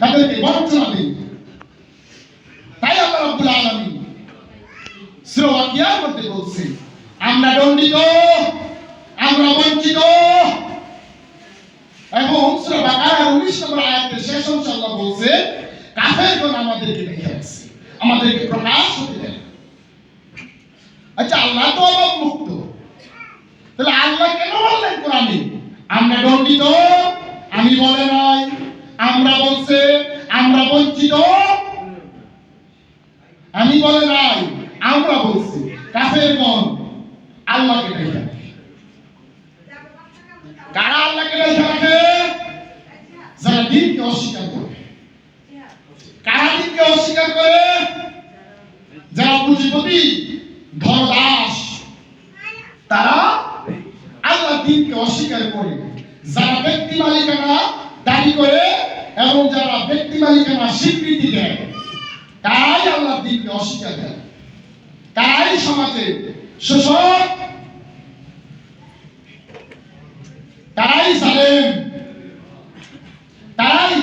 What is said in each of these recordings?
তাদেরকে বঞ্চনা দিই তাই আল্লাহ রাব্বুল আলামিন সূরা ওয়াকিয়ার মধ্যে বলছে, আমরা দণ্ডিত, আমরা বঞ্চিত। এবং সূরা বাকারার 19 নম্বর আয়াতের শেষ অংশ আল্লাহ বলছে, কাফেরগণ আমাদেরকে দেখে আসছে, আমাদেরকে প্রকাশ হতে দেয় আচ্ছা আল্লাহ তো অভাব মুক্ত তাহলে আল্লাহ কেন বললেন কোরআনে আমরা দণ্ডিত আমি বলে নাই আমরা বলছে, আমরা বঞ্চিত। আমি বলে নাই, আমরা বলছি, কাফের গণ আল্লাহকে দেখে কারা আল্লাহকে দেখে রাখে যারা দিনকে অস্বীকার করে। কারা দিনকে অস্বীকার করে? যারা পুঁজিপতি ধরদাস তারা আল্লাহ দিনকে অস্বীকার করে। যারা ব্যক্তি মালিকানা দাবি করে এবং যারা ব্যক্তি মালিকানা স্বীকৃতি দেয় তারাই আল্লাহ দিনকে অস্বীকার দেয় তারাই সমাজে শোষক তারাই জালেম তারাই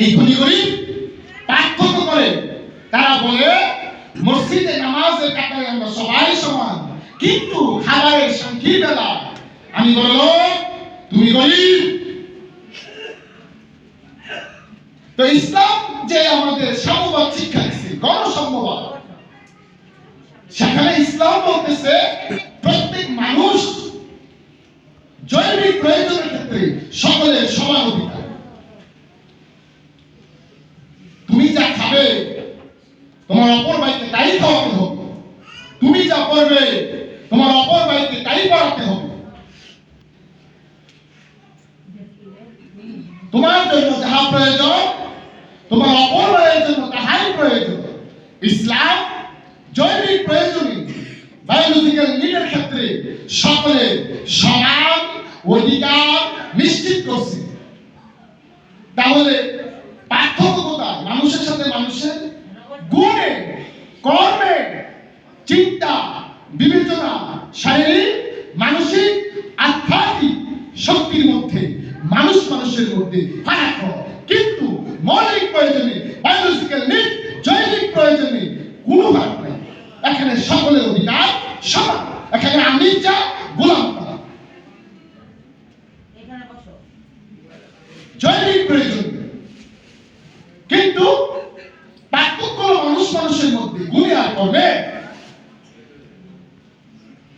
এই ধনী গরিব পার্থক্য করে তারা বলে, মসজিদে নামাজের কাতারে আমরা সবাই সমান, কিন্তু খাবারের শান্তির বেলা আমি বলল তুমি গরিব তো ইসলাম যে আমাদের সাম্যবাদ শিক্ষা দিচ্ছে গণসাম্যবাদ সেখানে ইসলাম বলতেছে, প্রত্যেক মানুষ জৈবিক প্রয়োজনের ক্ষেত্রে সকলের সমান অধিকার। তুমি যা খাবে, তোমার অপর ভাইকে তাই খাওয়াতে হবে। তুমি যা করবে তোমার অপর ভাইকে তাই পড়াতে হবে। তোমার জন্য যাহা প্রয়োজন তোমার অপর ভাইয়ের জন্য তাহাই প্রয়োজন ইসলাম, জৈবিক প্রয়োজনে বায়োলজিক্যাল নিডের ক্ষেত্রে সকলের সমান অধিকার নিশ্চিত করছে। তাহলে পার্থক্য কোথায়? মানুষের সাথে মানুষের গুণে, কর্মে, চিন্তা, বিবেচনা, শারীরিক, মানসিক, আধ্যাত্মিক শক্তির মধ্যে, মানুষ মানুষের মধ্যে ফারাক কিন্তু মৌলিক প্রয়োজনে বায়োলজিক্যাল নিড জৈবিক প্রয়োজনে কোনো ভাগ নেই। এখানে সকলের অধিকার সমান এখানে আমি যা গোলাম তা জৈবিক প্রয়োজন কিন্তু পার্থক্য মানুষ মানুষের মধ্যে গুণে আর কমে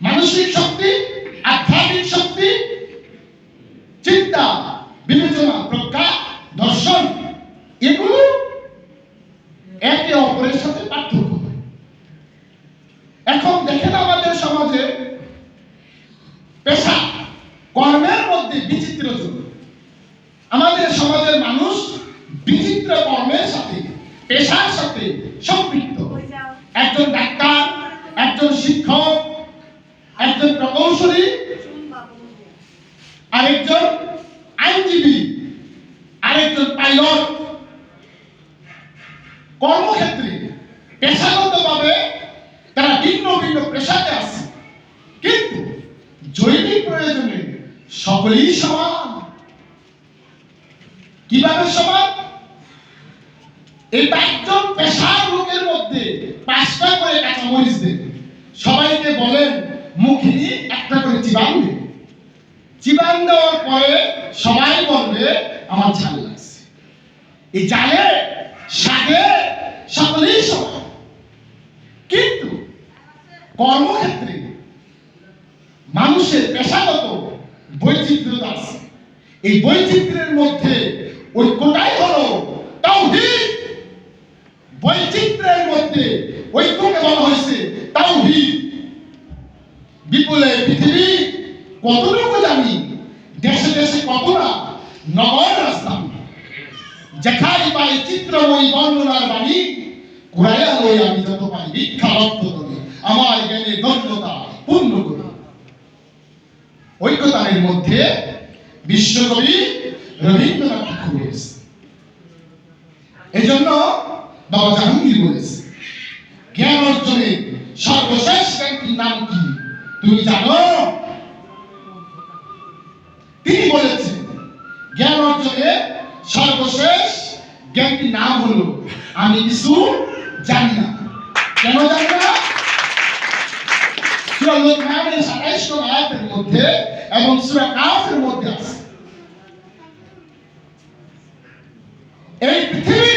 মানসিক শক্তি আধ্যাত্মিক শক্তি চিন্তা বিবেচনা প্রজ্ঞা দর্শন এগুলো একে অপরের সাথে পার্থক্য হয় এখন দেখেন আমাদের সমাজে পেশা কর্মের মধ্যে বিচিত্র যুগ। আমাদের সমাজের মানুষ বিচিত্র কর্মের সাথে, পেশার সাথে সম্পৃক্ত। একজন ডাক্তার, একজন শিক্ষক, একজন প্রকৌশলী, আরেকজন আইনজীবী, আরেকজন পাইলট। কর্মক্ষেত্রে পেশাগতভাবে তারা ভিন্ন ভিন্ন পেশাতে আছে কিন্তু জৈবিক প্রয়োজনে সকলেই সমান। কীভাবে সমান? এই পাঁচজন পেশার লোকের মধ্যে পাঁচটা করে কাঁচামরিচ দেন। সবাইকে বলেন, মুখে একটা করে চিবান দেন চিবান দেওয়ার পরে সবাই বলবে, আমার ঝাল লাগছে। এই জালে শাকে সকলেই সমান। কিন্তু কর্মক্ষেত্রে মানুষের পেশাগত বৈচিত্র্যতা আছে। এই বৈচিত্র্যের মধ্যে ঐক্যটাই হলো তাওহীদ। বৈচিত্র্যের মধ্যে ঐক্যকে বলা হয়েছে তাওহীদ। বিপুলে পৃথিবী কতটুকু জানি, দেশে দেশে কত না নগর রাস্তা যেখানে পাই চিত্রময়ী বর্ণনার বাণী, কুড়াইয়া লই আমি যত পাই ভিক্ষা রক্ত আমার জ্ঞানে ঐক্যতানের মধ্যে বিশ্বকবি রবীন্দ্রনাথ ঠাকুর বলেছে এই জন্য বাবা জাহাঙ্গীর বলেছে জ্ঞান অর্জনের সর্বশেষ জ্ঞানটির নাম কি? তুমি জানো? তিনি বলেছেন, জ্ঞান অর্জনের সর্বশেষ জ্ঞানটির নাম হলো, আমি কিছু জানি না। কেন জানি না? লোকমানের 27 নং আয়াতের মধ্যে এবং সুরা কাফের মধ্যে আছে। এই পৃথিবী